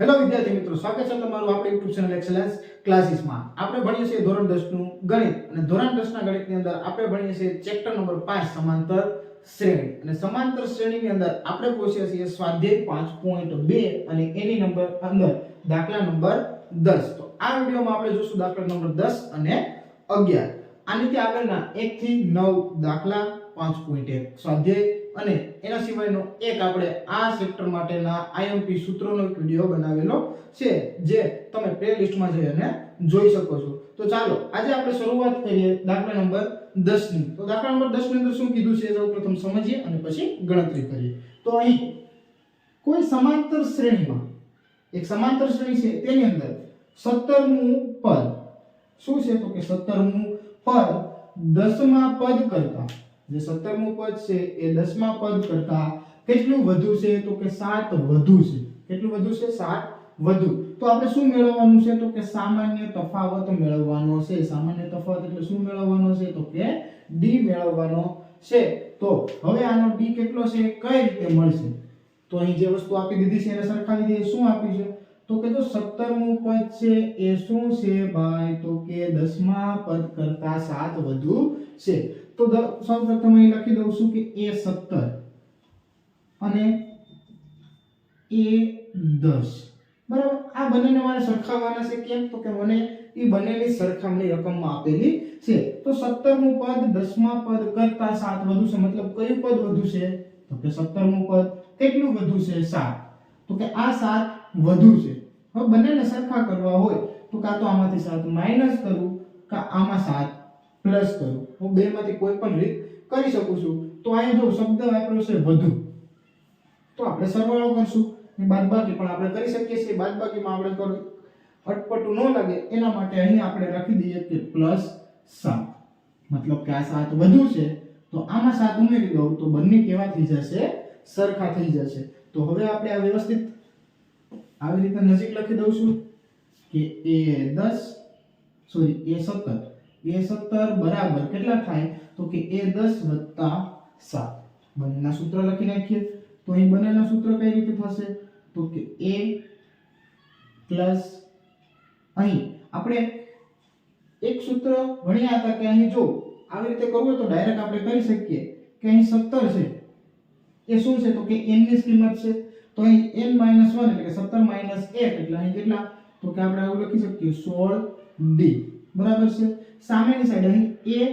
Hello વિદ્યાર્થી મિત્રો, સ્વાગત છે તમારું આપણી યુટ્યુબ ચેનલ એક્સેલન્સ ક્લાસીસમાં આપણે ભણીએ છીએ ધોરણ 10 નું ગણિત. અને ધોરણ 10 ના ગણિતની અંદર આપણે ભણીએ છીએ ચેપ્ટર નંબર પાંચ, સમાંતર શ્રેણી. અને સમાંતર શ્રેણીની અંદર આપણે પહોંચ્યા છીએ સ્વાધ્યાય 5.2 અને એની નંબર અંદર, દાખલા નંબર દસ. તો આ વિડીયોમાં આપણે જોશું દાખલા નંબર દસ અને 11 આનીથી આગળના 1 થી 9 દાખલા 5.1 સ્વાધ્યાય અને એના સિવાયનો એક આપણે આ સેક્ટર માટેના આઈએમપી સૂત્રોનો એક બનાવેલો છે, જે તમે પ્લેલિસ્ટમાં જઈ અને જોઈ શકો છો. તો ચાલો, આજે આપણે શરૂઆત કરીએ દાખલા નંબર 10 ની તો દાખલા નંબર 10 ની અંદર શું કીધું છે? સૌપ્રથમ સમજીએ અને પછી ગણતરી કરીએ. તો અહીં, કોઈ સમાંતર શ્રેણીમાં, એક સમાંતર શ્રેણી છે, તેની અંદર 17મું પદ. શું છે? તો કે 17મું પદ દસમા પદ કરતા જે 17મું પદ છે એ દસમા પદ કરતા કેટલું વધુ છે? તો કે 7 વધુ છે. કેટલું વધુ છે? 7 વધુ. તો આપણે શું મેળવવાનું છે? તો કે સામાન્ય તફાવત મેળવવાનો છે. સામાન્ય તફાવત એટલે શું મેળવવાનો છે? તો કે d મેળવવાનો છે. તો હવે આનો d કેટલો છે? કઈ રીતે મળશે? તો અહીં જે વસ્તુ આપી દીધી છે એને સરખાવી દઈએ. શું આપ્યું છે? તો કે જો 17મું પદ છે એ શું છે? ભાઈ, તો કે 10મા પદ કરતા 7 વધુ છે. તો સૌ સૌપ્રથમ અહીં લખી દઉં છું કે એ સત્તર અને એ દસ. બરાબર? આ બંનેને મારે સરખાવવાના છે કેમ? તો કે મને એ બંનેની સરખામણી રકમમાં આપેલી છે. તો 17મું પદ 10મા પદ કરતા સાત વધુ છે. મતલબ કયું પદ વધુ છે? તો કે 17મું પદ કેટલું વધુ છે? સાત. તો કે આ સાત વધુ છે. હવે બંનેને સરખા કરવા હોય તો કાં તો આમાંથી સાત માઇનસ કરું, કાં આમાં 7 પ્લસ કરું હું બેમાંથી કોઈ પણ રીત કરી શકું છું. તો અહીંયા જો શબ્દ વાપર્યો છે વધુ. તો આપણે સરવાળો કરશું. એ બાદબાકી પણ આપણે કરી શકીએ છીએ. બાદબાકીમાં આપણે કરો અટપટું ન લાગે. એના માટે અહીં આપણે રાખી દઈએ કે પ્લસ સાત. મતલબ કે આ સાત વધુ છે. તો આમાં સાત ઉમેરી દઉં તો બંને કેવા થઈ જશે? સરખા થઈ જશે. તો હવે આપણે આ વ્યવસ્થિત આવી રીતે નજીક લખી દઉં છું કે એ દસ, સોરી, એ 17 a 17 બરાબર કેટલા થાય? તો કે a 10 વત્તા 7 બંનેના સૂત્ર લખી નાખીએ. તો અહીં બંનેના સૂત્ર કઈ રીતે થશે? તો કે a પ્લસ અહીં આપણે એક સૂત્ર ભણ્યા હતા કે અહીં જો આવી રીતે કરવું હોય તો ડાયરેક્ટ આપણે કરી શકીએ કે અહીં 17 છે. એ શું છે? તો કે n ની કિંમત છે. તો અહીં n 1 એટલે કે 17 1 એટલે અહીં કેટલા? તો કે આપણે આવું લખી શકીએ 16d બરાબર છે? સામેની સાઈડ અહીં a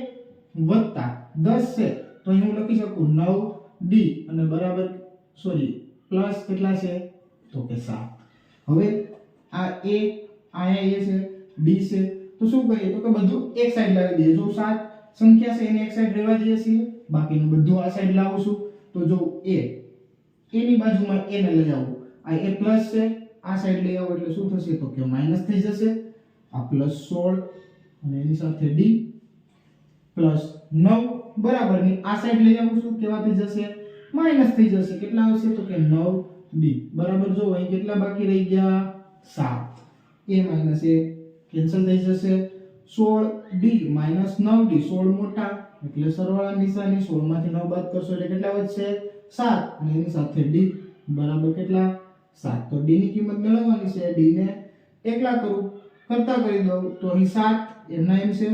વત્તા 10 છે. તો અહીં હું લખી શકું 9d અને બરાબર સોરી પ્લસ કેટલા છે? તો કે 7 હવે આ a, અહીંયા એ છે d છે. તો શું કરીએ? તો કે બધું એક સાઈડ લાવી દઈએ. જો 7 સંખ્યા છે, એને એક સાઈડ રહેવા દઈએ છીએ. બાકીનું બધું આ સાઈડ લાવું છું. તો જો a એની બાજુમાં a ને લઈ આવું. આ a પ્લસ છે, આ સાઈડ લઈ આવો, એટલે શું થશે? તો કે માઇનસ થઈ જશે. આ પ્લસ 16 અને એની સાથે d પ્લસ 9 બરાબર. ની આ સાઈડ લઈ આવું છું. કેવા થઈ જશે? માઇનસ થઈ જશે. કેટલા આવશે? તો કે 9d બરાબર. જો અહીં કેટલા બાકી રહી ગયા? 7 a માઇનસ a. કેન્સલ થઈ જશે. 16d માઇનસ 9d 16 મોટા. એટલે સરવાળા નિશાની 16 માંથી 9 બાદ કરશો એટલે કેટલા વધશે? 7 અને એની સાથે d. બરાબર કેટલા? 7 તો d ની કિંમત મેળવવાની છે. D ને એકલા કરું. કરતા કરી દઉં. તો અહીં 7 એમના એમ છે?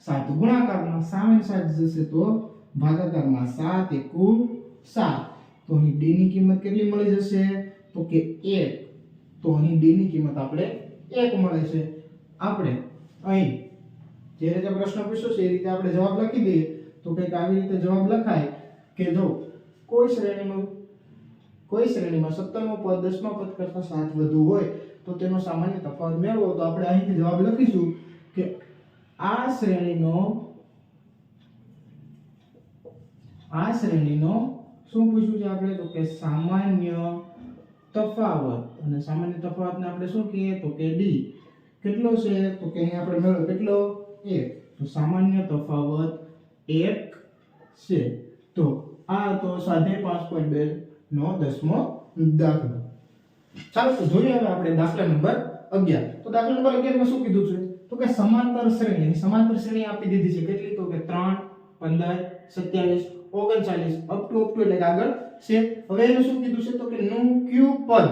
સાત ગુણાકારમાં સામે સાત જશે તો ભાગાકારમાં સાત એકુ સાત. તો અહીં ડી ની કિંમત કેટલી મળી જશે? તો કે એક. તો અહીં ડી ની કિંમત આપણે એક મળે છે. આપણે અહીં જે રીતે પ્રશ્ન પૂછ્યો છે એ રીતે આપણે જવાબ લખી દઈએ. તો કંઈક આવી રીતે જવાબ લખાય કે જો કોઈ શ્રેણીમાં કોઈ શ્રેણીમાં 17મો પદ 10મા પદ કરતાં સાત વધુ હોય તો તેનો સામાન્ય તફાવત મેળવો. તો આપણે અહીંથી જવાબ લખીશું કે આ શ્રેણીનો આ શ્રેણીનો શું પૂછ્યું છે આપણે? તો કે સામાન્ય તફાવત. અને સામાન્ય તફાવતને આપણે શું કહીએ? તો કે ડી કેટલો છે? તો કે અહીં આપણે મેળવ્યો. કેટલો? એક. તો સામાન્ય તફાવત એક છે. તો આ તો સાધે પાંચ પોઈન્ટ બે નો દસમો દાખલો. ચાલો, તો જોઈએ હવે આપણે દાખલા નંબર અગિયાર. તો દાખલા નંબર અગિયારમાં શું કીધું છે? તો કે સમાંતર શ્રેણી સમાંતર શ્રેણી આપી દીધી છે. કેટલી? તો કે 3 15 27 39 અપ ટુ અપ ટુ એટલે આગળ છે. હવે એનું શું કીધું છે? તો કે નું ક્યુ પદ?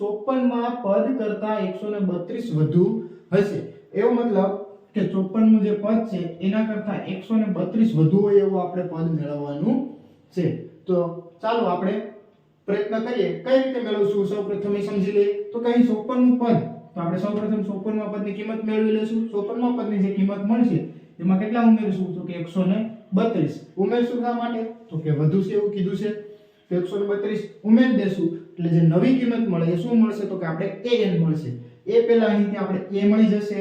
ચોપનમાં પદ કરતા એકસો ને બત્રીસ વધુ હશે. એવો મતલબ કે ચોપનનું જે પદ છે, એના કરતા એકસો ને બત્રીસ વધુ હોય એવું આપણે પદ મેળવવાનું છે. તો ચાલો આપણે પ્રયત્ન કરીએ. કઈ રીતે મેળવશું? સૌપ્રથમ એ સમજી લઈએ. તો કે અહીં 54 નું પદ તો આપણે સૌપ્રથમ 54 માં પદની કિંમત મેળવી લઈશું. 54 માં પદની જે કિંમત મળશે, એમાં કેટલા ઉમેરશું તો કે 132 ઉમેરશું શા માટે? તો કે વધુ છે એવું કીધું છે. તો 132 ઉમેરી દેશું. એટલે જે નવી કિંમત મળે, એ શું મળશે? તો કે આપણે an મળશે. એ પહેલા અહીંથી આપણે a મળી જશે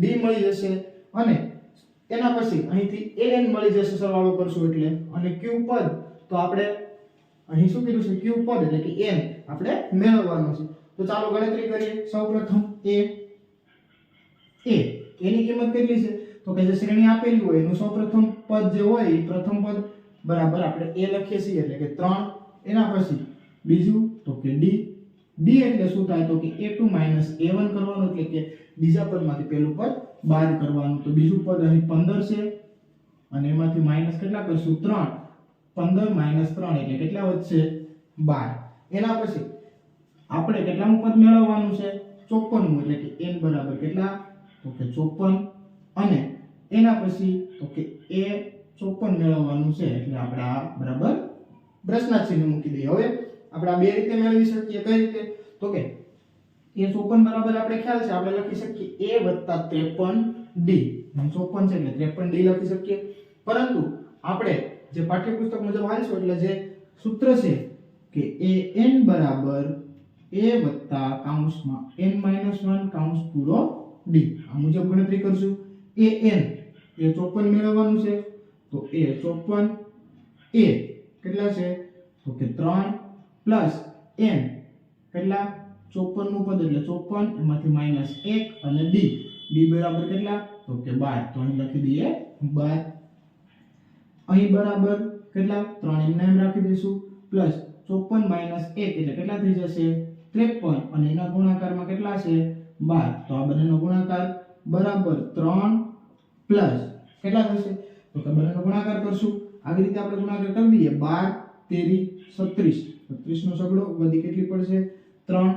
d મળી જશે, અને એના પછી અહીંથી an મળી જશે સરવાળો કરશું એટલે. અને q પદ, તો આપણે અહીં શું કીધું છે? q પદ એટલે કે n આપણે મેળવવાનું છે. તો ચાલો ગણતરી કરીએ. સૌપ્રથમ a a એની કિંમત કેટલી છે? તો કે જે શ્રેણી આપેલી હોય એનું સૌપ્રથમ પદ જે હોય એ પ્રથમ પદ બરાબર આપણે a લખીએ છીએ, એટલે કે 3 એના પછી બીજું તો કે d d એટલે શું થાય? તો કે a2 a1 કરવાનું, એટલે કે બીજા પદમાંથી પહેલું પદ બાદ કરવાનું. તો બીજું પદ અહીં 15 છે. અને એમાંથી માઇનસ કેટલા કરશું? 3 15 માઇનસ 3 એટલે કેટલા વધશે? 12 એના પછી આપણે કેટલામું પદ મેળવવાનું છે? 54મું એટલે કે n બરાબર કેટલા? તો કે 54 અને એના પછી તો કે a 54 મેળવવાનું છે, એટલે આપણે આ બરાબર પ્રશ્નાર્થ મૂકી દઈએ. હવે આપણે આ બે રીતે મેળવી શકીએ, કઈ રીતે? તો કે એ 54 બરાબર આપણે ખ્યાલ છે, આપણે લખી શકીએ a 53d અહીં 54 છે એટલે 53d લખી શકીએ. પરંતુ આપણે જે પાઠ્યપુસ્તક મુજબ વાંચશું એટલે જે સૂત્ર છે કે an બરાબર a વત્તા કાઉન્સમાં એન માઇનસ વન કાઉન્સ પૂરો ડી આ મુજબ ગણતરી કરશું. એન, એ 54 મેળવવાનું છે. તો એ ચોપન, એ કેટલા છે? તો કે ત્રણ પ્લસ એન કેટલા? 54 નું પદ એટલે 54 એમાંથી માઇનસ એક અને ડી. ડી બરાબર કેટલા? તો કે બાર. તો અહીં લખી દઈએ બાર. અહીં બરાબર કેટલા? 3 એમ નામ રાખી દઈશું. પ્લસ ચોપન માઇનસ એક એટલે કેટલા થઈ જશે? 53 અને એના ગુણાકારમાં કેટલા છે? બાર. તો આ બંનેનો ગુણાકાર બરાબર ત્રણ પ્લસ કેટલા થશે? તો કે બંનેનો ગુણાકાર કરશું. આવી રીતે આપણે ગુણાકાર કરી દઈએ. બાર, તેરી, છત્રીસ. છત્રીસનો સગડો વધી કેટલી પડશે? 3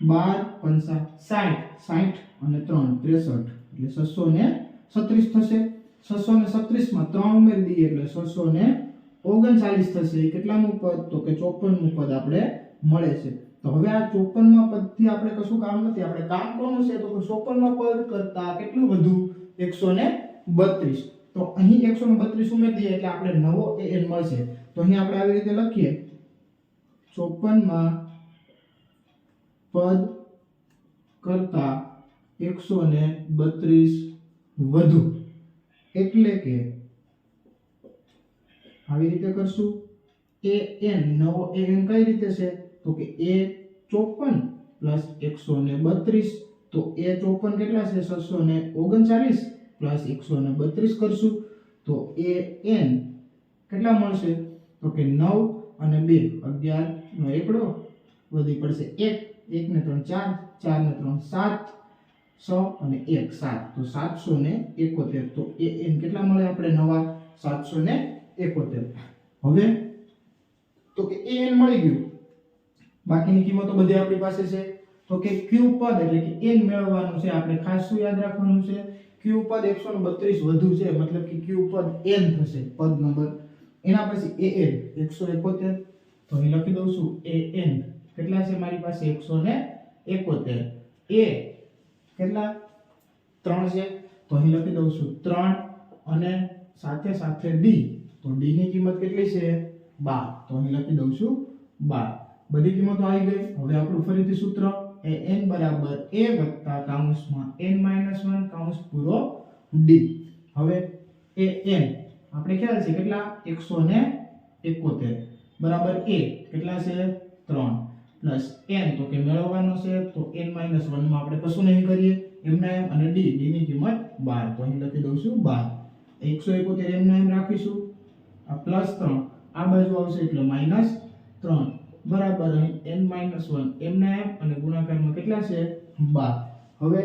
12 પંચા સાઠ. સાઠ અને 3 63 એટલે 636 થશે. છસો ને છત્રીસમાં ત્રણ ઉમેરી દઈએ એટલે 639 થશે. કેટલાનું પદ? તો કે 54 નું પદ આપણે મળે છે. તો હવે આ ચોપનમાં પદથી આપણે કશું કામ નથી. આપણે કામ કોનું છે? તો ચોપનમાં પદ કરતા કેટલું વધુ? 132 તો અહીં 132 ઉમેરી દઈએ એટલે આપણે નવો એ એન મળશે. તો અહીં આપણે આવી રીતે લખીએ. ચોપનમાં પદ કરતા 132 વધુ. એટલે કે આવી રીતે કરશું. an નવો એ એન કઈ રીતે છે? તો કે એ 54 પ્લસ 132 તો એ 54 કેટલા છે? 639 પ્લસ 132 કરશું. તો એ એન કેટલા મળશે? તો કે 9 અને 2 11 નો એકડો વધી પડશે 1 1 ને 3 4 4 ને 3 7 6 અને 1 7 તો 771 તો એ એન કેટલા મળે આપણે નવા? 771 હવે તો કે એ એન મળી ગયું. બાકીની કિંમતો બધી આપણી પાસે છે. તો કે q પદ એટલે કે n મેળવવાનું છે, આપણે ખાસ શું યાદ રાખવાનું છે? Q પદ 132 વધુ છે, મતલબ કે q પદ n થશે, પદ નંબર. એના પછી an 171 તો અહીં લખી દઉં છું an કેટલા છે મારી પાસે? 171 a કેટલા? 3 છે. તો અહીં લખી દઉં છું 3 અને સાથે સાથે d. તો d ની કિંમત કેટલી છે? 12 તો અહીં લખી દઉં છું 12 બધી કિંમતો આવી ગઈ. હવે આપણું ફરીથી સૂત્ર એ n બરાબર a વત્તા કાઉન્સમાં n 1 કાઉન્સ પૂરો d. હવે એ n, આપણે ખ્યાલ છે કેટલા? 171 બરાબર a, કેટલા છે? 3 પ્લસ n, તો કે મેળવવાનો છે, તો n 1 માં આપણે કશું નહીં કરીએ. એમના એમ અને d d ની કિંમત 12 તો અહીં લખી દઉં છું 12 171 એમના એમ રાખીશું. આ પ્લસ 3 આ બાજુ આવશે એટલે માઇનસ 3 બરાબર અહીં n 1 એમના એમ અને ગુણાકારમાં કેટલા છે? 12 હવે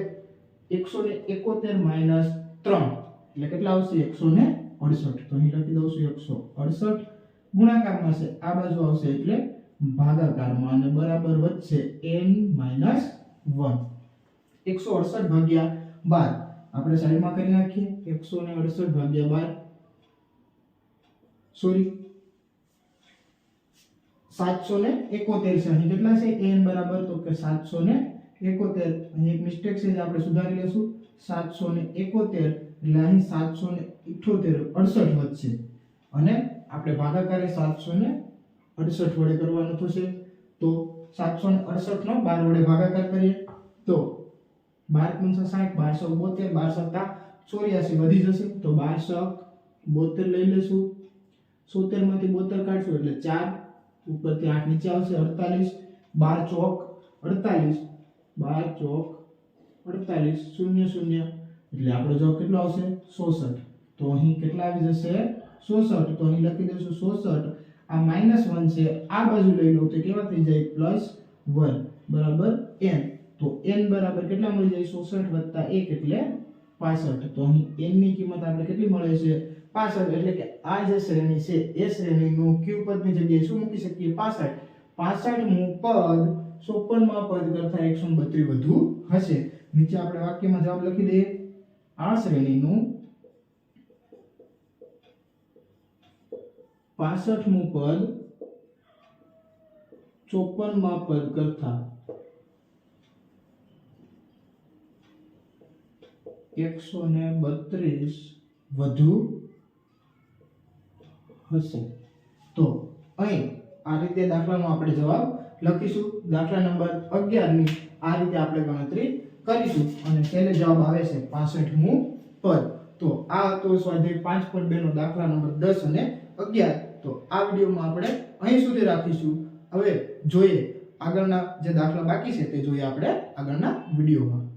171 માઇનસ 3 એટલે કેટલા આવશે? 168 તો અહીં લખી દઉં છું 168 ગુણાકારમાં છે. આ બાજુ આવશે એટલે ભાગાકારમાં. અને બરાબર વધશે n માઇનસ વન એકસો અડસઠ ભાગ્યા બાર. આપણે સાઈડમાં કરી નાખીએ. એકસો ને અડસઠ ભાગ્યા બાર. સોરી સાતસો ને એકોતેર છે. અહીં કેટલા છે? એન બરાબર, તો કે સાતસો ને એકોતેર. અહીં એક મિસ્ટેક છે જે આપણે સુધારી લેશું. સાતસો ને એકોતેર, એટલે અહીં સાતસો ને ઇઠોતેર, અડસઠ વધશે. અને આપણે ભાગાકારે સાતસો ને અડસઠ વડે કરવાનું થશે. તો સાતસો ને અડસઠ નો બાર વડે ભાગાકાર કરીએ. તો બાર પંચા સાઠ, બારસો બોતેર બાર સત્તા ચોર્યાસી વધી જશે. તો બારસો બોતેર લઈ લેશું. સોતેરમાંથી બોતેર કાઢશું, એટલે ચાર ઉપરથી આઠ નીચે આવશે અડતાલીસ, બાર ચોક, અડતાલીસ, બાર ચોક, અડતાલીસ, શૂન્ય શૂન્ય. એટલે આપણો જવાબ કેટલો આવશે? સોસઠ તો અહીં કેટલા આવી જશે? સોસઠ તો અહીં લખી દઈશું સોસઠ આ માઇનસ વન છે. આ બાજુ લઈ લો તો કેવા થઈ જાય? પ્લસ વન બરાબર? એન તો એન બરાબર કેટલા મળી જાય? સોસઠ વત્તા એક એટલે પાસઠ. તો અહીં એનની કિંમત આપણે કેટલી મળે છે? પાસઠ એટલે કે આ જે શ્રેણી છે, એ શ્રેણીનું ક્યુ પદની જગ્યાએ શું મૂકી શકીએ? પાસઠ પાસઠ મુ પદ ચોપનમાં પદ કરતા એકસો બત્રીસ વધુ હશે. નીચે આપણે વાક્યમાં જવાબ લખી દઈએ. આ શ્રેણીનું પાસઠમું પદ ચોપનમાં પદ કરતા એકસો ને બત્રીસ વધુ હશે. તો અહીં આ રીતે દાખલાનો આપણે જવાબ લખીશું. દાખલા નંબર અગિયારની આ રીતે આપણે ગણતરી કરીશું. અને તેને જવાબ આવે છે 65મું પદ. તો આ હતો સ્વાધ્યાય પાંચ પોઈન્ટ બે નો દાખલા નંબર દસ અને અગિયાર. તો આ વિડીયોમાં આપણે અહીં સુધી રાખીશું. હવે જોઈએ આગળના જે દાખલા બાકી છે તે જોઈએ આપણે આગળના વિડીયોમાં.